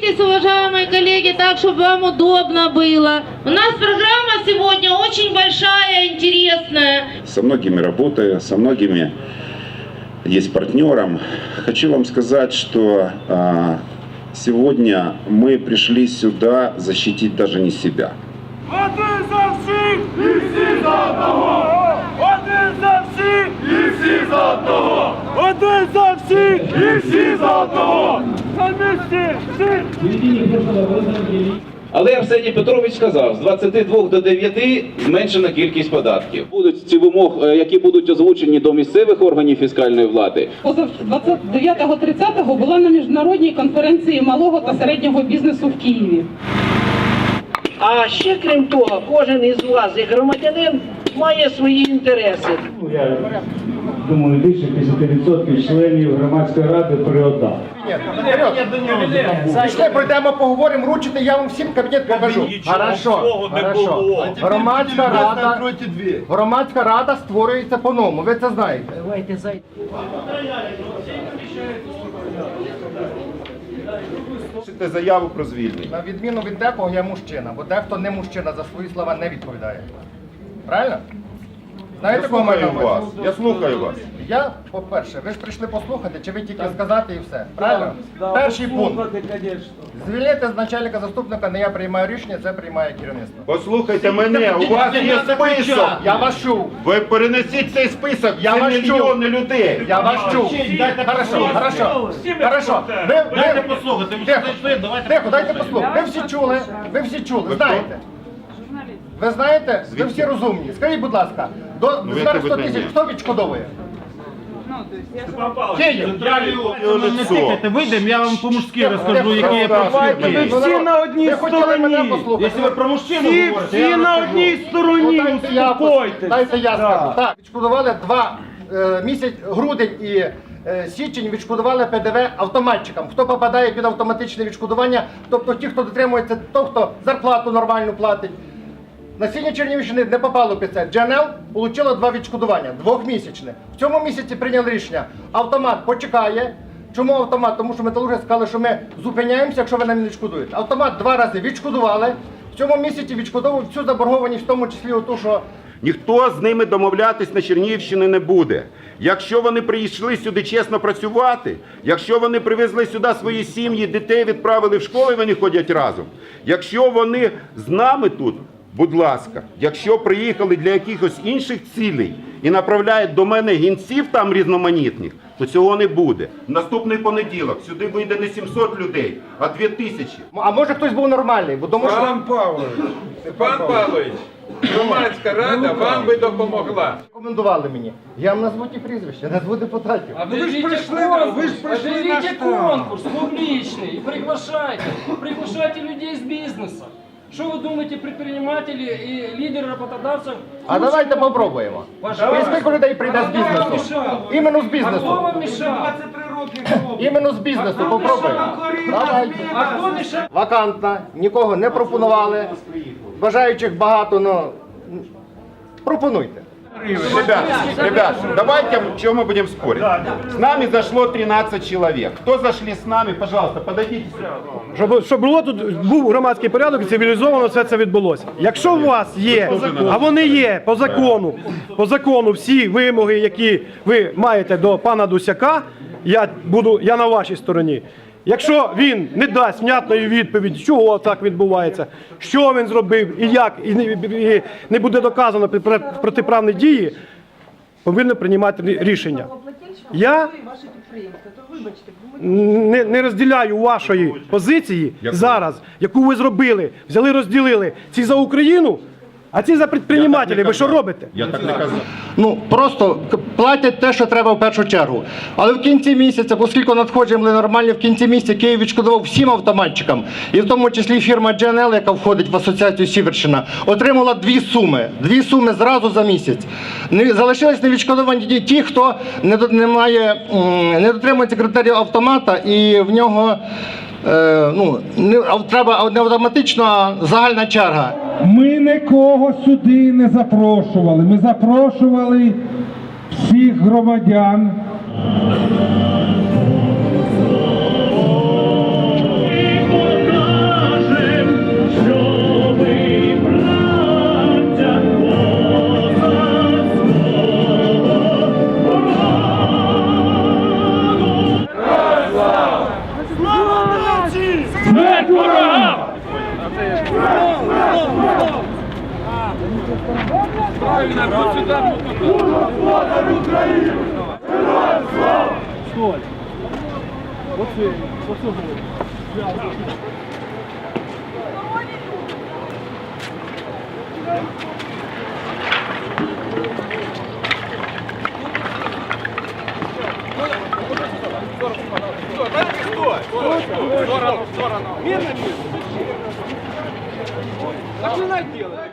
Садитесь, уважаемые коллеги, так, чтобы вам удобно было. У нас программа сегодня очень большая, интересная. Со многими работаю, со многими есть партнером. Хочу вам сказать, что а, сегодня мы пришли сюда защитить даже не себя. Один за всіх і всі за одного! Один за всіх і всі за одного! Один за всіх і всі за одного! Але Арсеній Петрович сказав, з 22 до 9 зменшена кількість податків. Будуть ці вимоги, е, які будуть озвучені до місцевих органів фіскальної влади, Позав 29-30 була на міжнародній конференції малого та середнього бізнесу в Києві. А ще крім того, кожен із вас, як громадянин, має свої інтереси. Ну, я думаю, більше 50% членів громадської ради приодав. Пішли, пройдемо, поговоримо, ручите, я вам всім кабінет покажу. Хорошо, хорошо. Громадська рада, громадська рада створюється по-новому, ви це знаєте. Давайте зайдемо. Пишете заяву про звільнення. На відміну від декого я мужчина, бо дехто не мужчина за свої слова не відповідає. Правильно? Знаєте, кого маю на увазі? Я слухаю вас. Я, по-перше, ви ж прийшли послухати, чи ви тільки сказати і все. Правильно? Перший пункт. Звільнити з начальника заступника, не я приймаю рішення, це приймає керівництво. Послухайте мене, у вас є список. Я вас чув. Ви перенесіть цей список, Я це вас чув. мільйони людей. Я вас чув. Хорошо, хорошо. Хорошо. Ви, ви, послухати, ми Тихо, тихо, дайте послухати. Ви всі чули, ви всі чули, знаєте. Ви знаєте, ви всі розумні. Скажіть, будь ласка, до Ну, ви зверху це 100 тисяч хто відшкодовує? Київ. Вийдемо, я вам по-мужськи розкажу, які є ви всі на одній Ви хотіли мене стороні. послухати. Якщо ви про мужчину Всі- говорите, всі я на розкажу. одній стороні, Дайте я, успокойтесь. дайте я скажу. Так, відшкодували два е, місяць, грудень і е, січень відшкодували ПДВ автоматчикам. Хто попадає під автоматичне відшкодування, тобто ті, хто дотримується, то, хто зарплату нормальну платить. Насіння Чернігівщини не попало під це. GNL отримало два відшкодування, двохмісячне. В цьому місяці прийняли рішення. Автомат почекає. Чому автомат? Тому що металурги сказали, що ми зупиняємося, якщо ви нам не відшкодуєте. Автомат два рази відшкодували. В цьому місяці відшкодовують всю заборгованість, в тому числі оту, що Ніхто з ними домовлятись на Чернігівщині не буде. Якщо вони прийшли сюди чесно працювати, якщо вони привезли сюди свої сім'ї, дітей відправили в школи, вони ходять разом. Якщо вони з нами тут, будь ласка, якщо приїхали для якихось інших цілей і направляють до мене гінців там різноманітних, то цього не буде. Наступний понеділок сюди вийде не 700 людей, а 2000. а може хтось був нормальний, бо тому що Пан Павлович, пан Павлович, громадська рада вам би допомогла. рекомендували мені. Я вам назву ті прізвища, назву депутатів. Ну ви ж прийшли, ви ж прийшли на штаб. конкурс публичный и приглашайте. Приглашайте людей из бизнеса. Что вы думаете, предприниматели и лидеры работодавцев? А давайте попробуємо. Скільки людей прийде з бізнесу? Іменно з А кто бізнесу. вам мешал? Іменно з бізнесу попробуємо. Давайте. А кто мешал? Вакантна, нікого не пропонували. Бажаючих багато, но пропонуйте. Ребят, ребят, давайте чем мы будем спорить. С нами зашло 13 человек. Кто зашли с нами, пожалуйста, подойдите сюда. Щоб, щоб було тут був громадський порядок і цивілізовано все це відбулося. Якщо у вас є, а вони є по закону, по закону всі вимоги, які ви маєте до пана Дусяка, я буду, я на вашій стороні. Якщо він не дасть внятної відповіді, чого так відбувається, що він зробив і як, і не, буде доказано протиправні дії, повинно приймати рішення. Я не, не розділяю вашої позиції зараз, яку ви зробили. Взяли, розділили ці за Україну, а ці за підприємателів. Ви що робите? Я так не казав. Ну просто платять те, що треба в першу чергу. Але в кінці місяця, оскільки надходження були нормальні, в кінці місяця Київ відшкодував всім автоматчикам, і в тому числі фірма GNL, яка входить в асоціацію Сіверщина, отримала дві суми. Дві суми зразу за місяць. Не залишились невідшкодовані ті- хто не, до- не має не дотримується критерію автомата, і в нього. Е, ну, не, а треба не автоматично, а загальна черга. Ми нікого сюди не запрошували. Ми запрошували всіх громадян. Мирно, мирно. А что она делает?